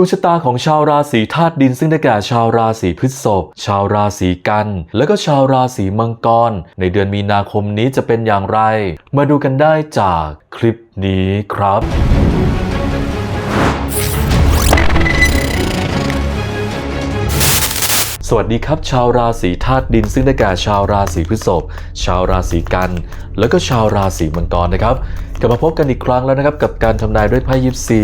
ดวงชะตาของชาวราศีธาตุดินซึ่งได้แก่ชาวราศีพฤษภชาวราศีกัน และก็ชาวราศีมังกร ในเดือนมีนาคมนี้จะเป็นอย่างไร มาดูกันได้จากคลิปนี้ครับสวัสดีครับชาวราศีธาตุดินซึ่งได้แก่ชาวราศีพฤษภชาวราศีกัน แล้วก็ชาวราศีมังกรนะครับ กลับมาพบกันอีกครั้งแล้วนะครับกับการทำนายด้วยไพ่ยิปซี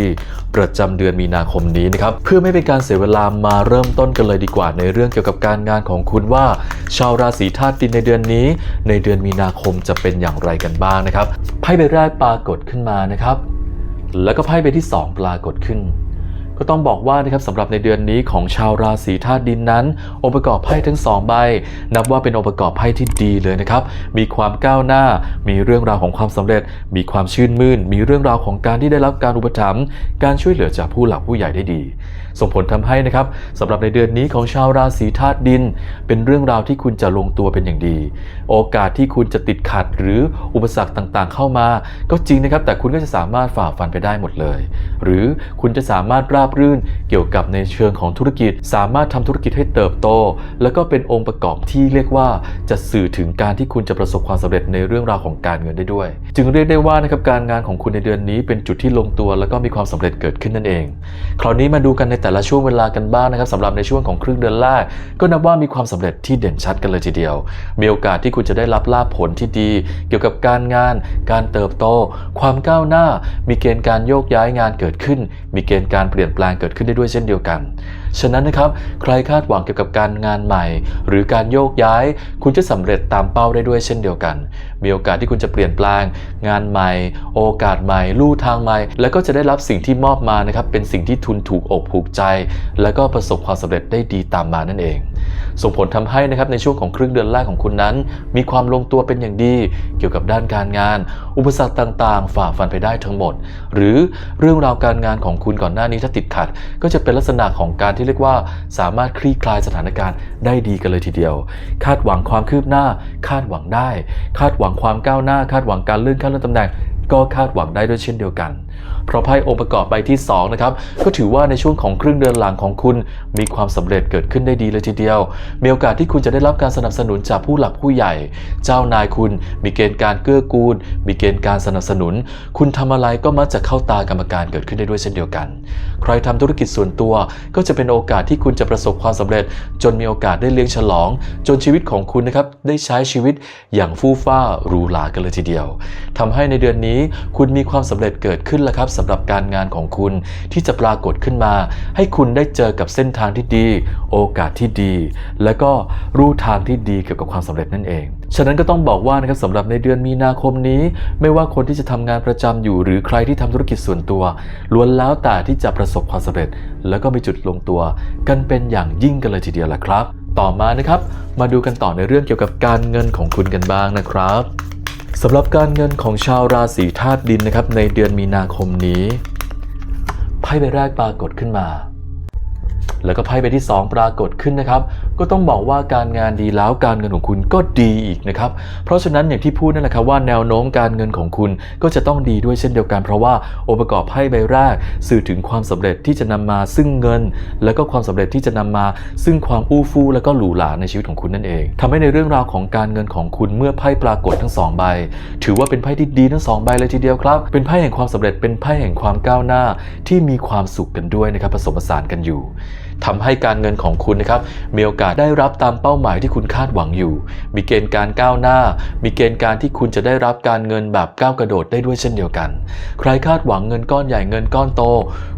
ประจำเดือนมีนาคมนี้นะครับเพื่อไม่เป็นการเสียเวลามาเริ่มต้นกันเลยดีกว่า ในเรื่องเกี่ยวกับการงานของคุณว่า ชาวราศีธาตุดินในเดือนนี้ ในเดือนมีนาคมจะเป็นอย่างไรกันบ้างนะครับไพ่ใบแรกปรากฏขึ้นมานะครับ แล้วก็ไพ่ใบที่สองปรากฏขึ้น ก็ต้องบอกว่านะครับสำหรับในเดือนนี้ของชาวราศีธาตุดินนั้น องค์ประกอบไพ่ทั้งสองใบ นับว่าเป็นองค์ประกอบไพ่ที่ดีเลยนะครับ มีความก้าวหน้า มีเรื่องราวของความสำเร็จ มีความชื่นมื่น มีเรื่องราวของการที่ได้รับการอุปถัมภ์การช่วยเหลือจากผู้หลักผู้ใหญ่ได้ดี ส่งผลทำให้นะครับสำหรับในเดือนนี้ของชาวราศีธาตุดิน เป็นเรื่องราวที่คุณจะลงตัวเป็นอย่างดี โอกาสที่คุณจะติดขัดหรืออุปสรรคต่างๆ เข้ามา ก็จริงนะครับแต่คุณก็จะสามารถฝ่าฟันไปได้หมดเลย หรือคุณจะสามารถราบรื่นเกี่ยวกับในเชิงของธุรกิจ สามารถทำธุรกิจให้เติบโต แล้วก็เป็นองค์ประกอบที่เรียกว่าจะสื่อถึงการที่คุณจะประสบความสำเร็จในเรื่องราวของการเงินได้ด้วย จึงเรียกได้ว่านะครับการงานของคุณในเดือนนี้เป็นจุดที่ลงตัว แล้วก็มีความสำเร็จเกิดขึ้นนั่นเอง คราวนี้มาดูกันในแต่ละช่วงเวลากันบ้างนะครับสำหรับในช่วงของครึ่งเดือนแรกก็นับว่ามีความสำเร็จที่เด่นชัดกันเลยทีเดียว มีโอกาสที่คุณจะได้รับลาภผลที่ดี เกี่ยวกับการงาน การเติบโต ความก้าวหน้า มีเกณฑ์การโยกย้ายงานเกิดขึ้น มีเกณฑ์การเปลี่ยนแปลงเกิดขึ้นได้ด้วยเช่นเดียวกัน ฉะนั้นนะครับ ใครคาดหวังเกี่ยวกับการงานใหม่ หรือการโยกย้าย คุณจะสำเร็จตามเป้าได้ด้วยเช่นเดียวกัน มีโอกาสที่คุณจะเปลี่ยนแปลง งานใหม่ โอกาสใหม่ ลู่ทางใหม่ แล้วก็จะได้รับสิ่งที่มอบมานะครับเป็นสิ่งที่ทุนถูกอกผูกใจ แล้วก็ประสบความสำเร็จได้ดีตามมานั่นเอง ส่งผลทำให้นะครับในช่วงของครึ่งเดือนแรกของคุณนั้น มีความลงตัวเป็นอย่างดี เกี่ยวกับด้านการงาน อุปสรรคต่างๆ ฝ่าฟันไปได้ทั้งหมด หรือเรื่องราวการงานของคุณก่อนหน้านี้ถ้าติดขัด ก็จะเป็นลักษณะของการที่เรียกว่า สามารถคลี่คลายสถานการณ์ได้ดีกันเลยทีเดียว คาดหวังความคืบหน้า คาดหวังได้ คาดหวังความก้าวหน้า คาดหวังการเลื่อนขั้นเลื่อนตำแหน่ง ก็คาดหวังได้ด้วยเช่นเดียวกัน เพราะไพ่องค์ประกอบใบที่2นะครับก็ถือว่าในช่วงของครึ่งเดือนหลังของคุณมีความสำเร็จเกิดขึ้นได้ดีเลยทีเดียว มีโอกาสที่คุณจะได้รับการสนับสนุนจากผู้หลักผู้ใหญ่ เจ้านายคุณ มีเกณฑ์การเกื้อกูล มีเกณฑ์การสนับสนุน คุณทำอะไรก็มักจะเข้าตากรรมการเกิดขึ้นได้ด้วยเช่นเดียวกัน ใครทำธุรกิจส่วนตัว ก็จะเป็นโอกาสที่คุณจะประสบความสำเร็จ จนมีโอกาสได้เลี้ยงฉลอง จนชีวิตของคุณนะครับได้ใช้ชีวิตอย่างฟู่ฟ้าหรูหรากันเลยทีเดียวทำให้ในเดือนนี้คุณมีความสำเร็จเกิดขึ้นล้วครับสำหรับการงานของคุณที่จะปรากฏขึ้นมา ให้คุณได้เจอกับเส้นทางที่ดี โอกาสที่ดี และก็รูทางที่ดีเกี่ยวกับความสำเร็จนั่นเอง ฉะนั้นก็ต้องบอกว่านะครับสำหรับในเดือนมีนาคมนี้ ไม่ว่าคนที่จะทำงานประจำอยู่ หรือใครที่ทำธุรกิจส่วนตัวล้วนแล้วแต่ที่จะประสบความสำเร็จ แล้วก็มีจุดลงตัว กันเป็นอย่างยิ่งกันเลยทีเดียวละครับ ต่อมานะครับ มาดูกันต่อในเรื่องเกี่ยวกับการเงินของคุณกันบ้างนะครับ สำหรับการเงินของชาวราศีธาตุดินนะครับในเดือนมีนาคมนี้ไพ่ใบแรกปรากฏขึ้นมา แล้วก็ไพ่ใบที่ 2 ปรากฏขึ้นนะครับ ก็ต้องบอกว่าการงานดีแล้วการเงินของคุณก็ดีอีกนะครับ เพราะฉะนั้นอย่างที่พูดนั่นแหละครับว่าแนวโน้มการเงินของคุณก็จะต้องดีด้วยเช่นเดียวกัน เพราะว่าองค์ประกอบไพ่ใบแรก สื่อถึงความสำเร็จที่จะนำมาซึ่งเงิน แล้วก็ความสำเร็จที่จะนำมาซึ่งความอู้ฟู่แล้วก็หรูหราในชีวิตของคุณนั่นเองทำให้ในเรื่องราวของการเงินของคุณเมื่อไพ่ปรากฏทั้งสองใบถือว่าเป็นไพ่ที่ดีทั้งสองใบเลยทีเดียวครับ เป็นไพ่แห่งความสำเร็จเป็นไพ่แห่งความก้าวหน้าที่มีความสุขกันด้วยนะครับผสมผสานกันอยู่ ทำให้การเงินของคุณนะครับมีโอกาสได้รับตามเป้าหมายที่คุณคาดหวังอยู่ มีเกณฑ์การก้าวหน้า มีเกณฑ์การที่คุณจะได้รับการเงินแบบก้าวกระโดดได้ด้วยเช่นเดียวกัน ใครคาดหวังเงินก้อนใหญ่เงินก้อนโต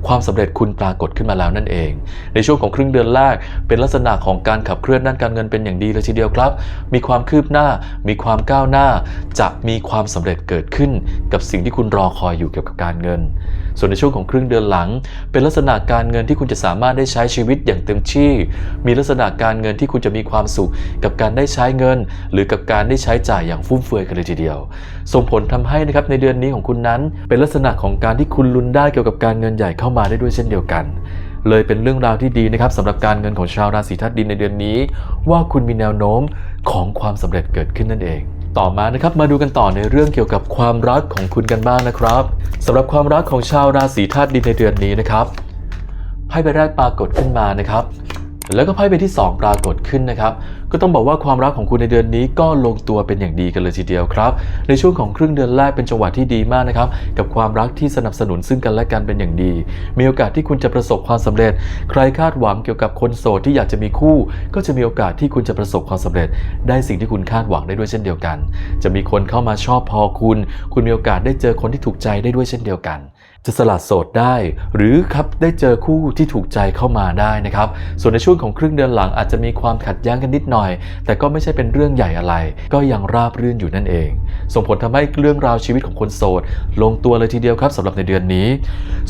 ความสำเร็จคุณปรากฏขึ้นมาแล้วนั่นเอง ในช่วงของครึ่งเดือนแรก เป็นลักษณะของการขับเคลื่อนด้านการเงินเป็นอย่างดีเลยทีเดียวครับ มีความคืบหน้า มีความก้าวหน้า จะมีความสำเร็จเกิดขึ้น กับสิ่งที่คุณรอคอยอยู่เกี่ยวกับการเงิน ส่วนในช่วงของครึ่งเดือนหลัง เป็นลักษณะการเงินที่คุณจะสามารถได้ใช้ชีวิตอย่างเต็มที่ มีลักษณะการเงินที่คุณจะมีความสุข กับการได้ใช้เงิน หรือกับการได้ใช้จ่ายอย่างฟุ่มเฟือยกันเลยทีเดียว ส่งผลทำให้นะครับในเดือนนี้ของคุณนั้น เป็นลักษณะของการที่คุณลุ้นได้เกี่ยวกับการเงินใหญ่เข้ามาได้ด้วยเช่นเดียวกันเลยเป็นเรื่องราวที่ดีนะครับสำหรับการเงินของชาวราศีธาตุดินในเดือนนี้ ว่าคุณมีแนวโน้มของความสำเร็จเกิดขึ้นนั่นเอง ต่อมานะครับมาดูกันต่อในเรื่องเกี่ยวกับความรักของคุณกันบ้างนะครับสำหรับความรักของชาวราศีธาตุดินในเดือนนี้นะครับไพ่ใบแรกปรากฏขึ้นมานะครับ แล้วก็ไพ่ใบที่ 2 ปรากฏขึ้นนะครับ ก็ต้องบอกว่าความรักของคุณในเดือนนี้ก็ลงตัวเป็นอย่างดีกันเลยทีเดียวครับ ในช่วงของครึ่งเดือนแรกเป็นจังหวะที่ดีมากนะครับ กับความรักที่สนับสนุนซึ่งกันและกันเป็นอย่างดี มีโอกาสที่คุณจะประสบความสำเร็จ ใครคาดหวังเกี่ยวกับคนโสดที่อยากจะมีคู่ ก็จะมีโอกาสที่คุณจะประสบความสำเร็จ ได้สิ่งที่คุณคาดหวังได้ด้วยเช่นเดียวกัน จะมีคนเข้ามาชอบพอคุณ คุณมีโอกาสได้เจอคนที่ถูกใจได้ด้วยเช่นเดียวกัน จะสลัดโสดได้ หรือครับได้เจอคู่ที่ถูกใจเข้ามาได้นะครับ ส่วนในช่วงของครึ่งเดือนหลังอาจจะมีความขัดแย้งกันนิดหน่อย แต่ก็ไม่ใช่เป็นเรื่องใหญ่อะไร ก็ยังราบรื่นอยู่นั่นเอง ส่งผลทำให้เรื่องราวชีวิตของคนโสด ลงตัวเลยทีเดียวครับสำหรับในเดือนนี้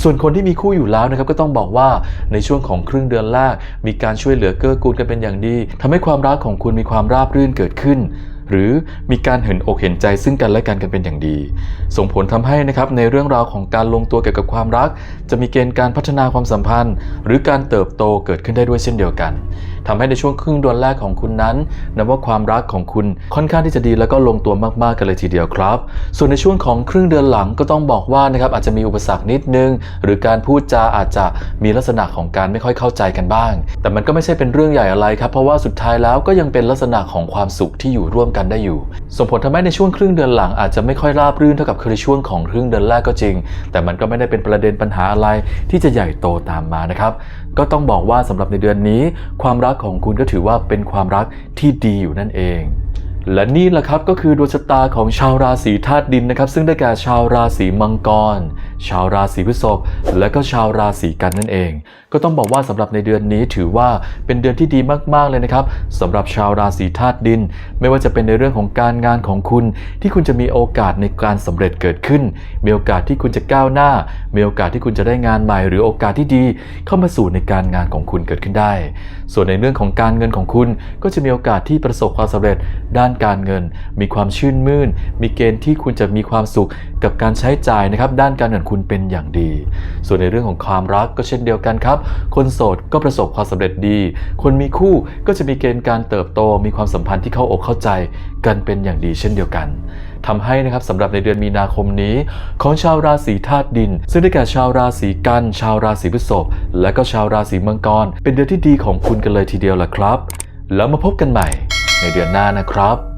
ส่วนคนที่มีคู่อยู่แล้วนะครับก็ต้องบอกว่าในช่วงของครึ่งเดือนแรกมีการช่วยเหลือเกื้อกูลกันเป็นอย่างดีทำให้ความรักของคุณมีความราบรื่นเกิดขึ้น หรือมีการเห็นอกเห็นใจซึ่งกันและกันกันเป็นอย่างดี ส่งผลทำให้นะครับในเรื่องราวของการลงตัวเกี่ยวกับความรัก จะมีเกณฑ์การพัฒนาความสัมพันธ์ หรือการเติบโตเกิดขึ้นได้ด้วยเช่นเดียวกันทำให้ในช่วงครึ่งเดือนแรกของคุณนั้นนับว่าความรักของคุณค่อนข้างที่จะดีแล้วก็ลงตัวมากๆกันเลยทีเดียวครับ ส่วนในช่วงของครึ่งเดือนหลังก็ต้องบอกว่านะครับอาจจะมีอุปสรรคนิดนึง หรือการพูดจาอาจจะมีลักษณะของการไม่ค่อยเข้าใจกันบ้าง แต่มันก็ไม่ใช่เป็นเรื่องใหญ่อะไรครับเพราะว่าสุดท้ายแล้วก็ยังเป็นลักษณะของความสุขที่อยู่ร่วมกันได้อยู่ ส่งผลทำให้ในช่วงครึ่งเดือนหลังอาจจะไม่ค่อยราบรื่นเท่ากับคือในช่วงของครึ่งเดือนแรกก็จริง แต่มันก็ไม่ได้เป็นประเด็นปัญหาอะไรที่จะใหญ่โตตามมานะครับ ก็ต้องบอกว่าสำหรับในเดือนนี้ ความรักของคุณก็ถือว่าเป็นความรักที่ดีอยู่นั่นเอง และนี่แหละครับก็คือดวงชะตาของชาวราศีธาตุดินนะครับ ซึ่งได้แก่ชาวราศีมังกร ชาวราศีพฤษภและก็ชาวราศีกันนั่นเอง ก็ต้องบอกว่าสำหรับในเดือนนี้ถือว่าเป็นเดือนที่ดีมากๆเลยนะครับสำหรับชาวราศีธาตุดิน ไม่ว่าจะเป็นในเรื่องของการงานของคุณ ที่คุณจะมีโอกาสในการสำเร็จเกิดขึ้น มีโอกาสที่คุณจะก้าวหน้า มีโอกาสที่คุณจะได้งานใหม่ หรือโอกาสที่ดี เข้ามาสู่ในการงานของคุณเกิดขึ้นได้ ส่วนในเรื่องของการเงินของคุณ ก็จะมีโอกาสที่ประสบความสำเร็จด้านการเงิน มีความชื่นมื่น มีเกณฑ์ที่คุณจะมีความสุขกับการใช้จ่ายนะครับ ด้านการเงินคุณเป็นอย่างดี ส่วนในเรื่องของความรักก็เช่นเดียวกันครับ คนโสดก็ประสบความสำเร็จดี คนมีคู่ก็จะมีเกณฑ์การเติบโต มีความสัมพันธ์ที่เข้าอกเข้าใจกันเป็นอย่างดีเช่นเดียวกันทำให้นะครับสำหรับในเดือนมีนาคมนี้ ของชาวราศีธาตุดิน ซึ่งได้แก่ชาวราศีกัน ชาวราศีพฤษภและก็ชาวราศีมังกร เป็นเดือนที่ดีของคุณกันเลยทีเดียวล่ะครับ แล้วมาพบกันใหม่ ในเดือนหน้านะครับ